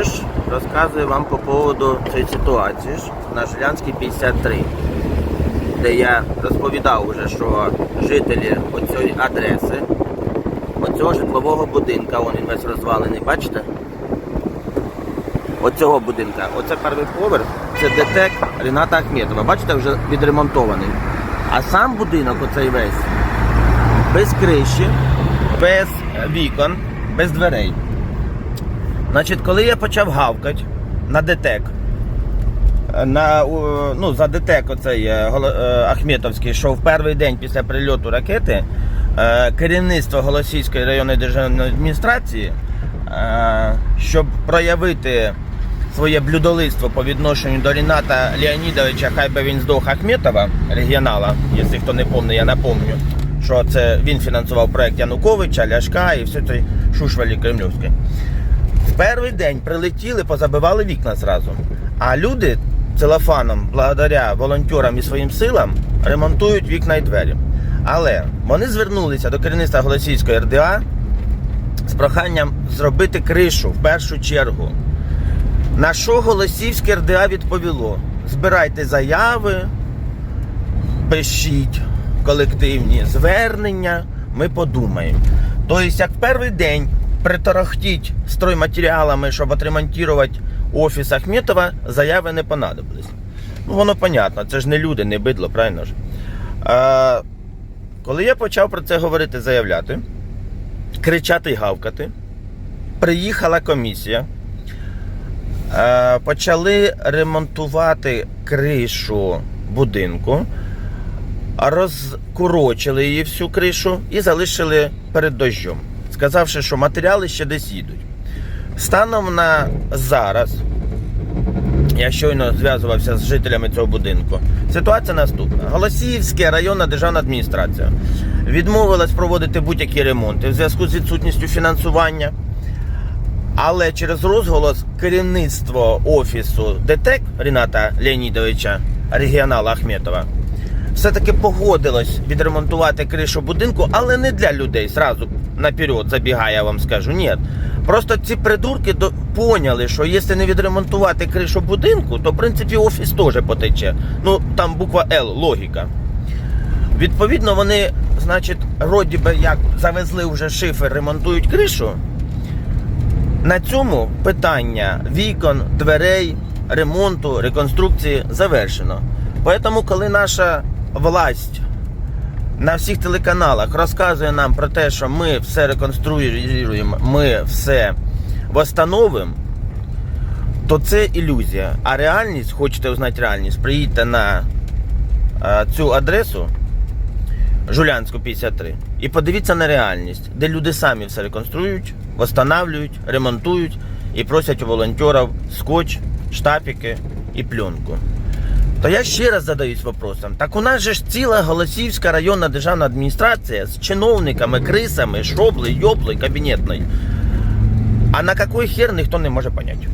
Оце розказую вам по поводу цієї ситуації на Жилянській 53, де я розповідав уже, що жителі оцієї адреси, оцього житлового будинка, він весь розвалений, бачите? Оцього будинка. Оце перший поверх, це ДТЕК Ріната Ахметова. Бачите, вже відремонтований. А сам будинок оцей весь без криші, без вікон, без дверей. Значить, коли я почав гавкати на ДТЕК, на, ну, за ДТЕК оцей е, е, Ахметовський, що в перший день після прильоту ракети е, керівництво Голосійської районної державної адміністрації, е, щоб проявити своє блюдолиство по відношенню до Ріната Леонідовича, хай би він здох Ахметова, регіонала, якщо хто не пам'ятає, я напомню, що це він фінансував проект Януковича, Ляшка і все це шушвалі кремлівське. В перший день прилетіли, позабивали вікна зразу. А люди целофаном, благодаря волонтерам і своїм силам, ремонтують вікна і двері. Але вони звернулися до керівництва Голосійської РДА з проханням зробити кришу в першу чергу. На що Голосівське РДА відповіло: збирайте заяви, пишіть колективні звернення, ми подумаємо. Тобто, як в перший день приторохтіть стройматеріалами, щоб отремонтувати офіс Ахметова, заяви не понадобились. Ну, воно понятно, це ж не люди, не бидло, правильно ж? А, коли я почав про це говорити, заявляти, кричати і гавкати, приїхала комісія. Е, почали ремонтувати кришу будинку, розкурочили її всю кришу і залишили перед дощом, сказавши, що матеріали ще десь їдуть. Станом на зараз, я щойно зв'язувався з жителями цього будинку. Ситуація наступна: Голосіївська районна державна адміністрація відмовилась проводити будь-які ремонти в зв'язку з відсутністю фінансування. Але через розголос керівництво офісу ДТЕК Ріната Леонідовича, регіонала Ахметова, все-таки погодилось відремонтувати кришу будинку, але не для людей. Зразу наперед забігаю, я вам скажу. Ні. Просто ці придурки до... поняли, що якщо не відремонтувати кришу будинку, то в принципі офіс теж потече. Ну там буква Л, логіка. Відповідно, вони, значить, роді би як завезли вже шифер, ремонтують кришу. На цьому питання вікон, дверей, ремонту, реконструкції завершено. Тому, коли наша власть на всіх телеканалах розказує нам про те, що ми все реконструюємо, ми все восстановимо, то це ілюзія. А реальність, хочете узнати реальність, приїдьте на е, цю адресу Жулянську 53 і подивіться на реальність, де люди самі все реконструюють, восстанавлюють, ремонтують і просять у волонтерів скотч, штапики і пленку. То я ще раз задаюсь вопросом: так у нас же ж ціла Голосівська районна державна адміністрація з чиновниками, крисами, шобли, йобли, кабінетної. А на какой хер ніхто не може поняти.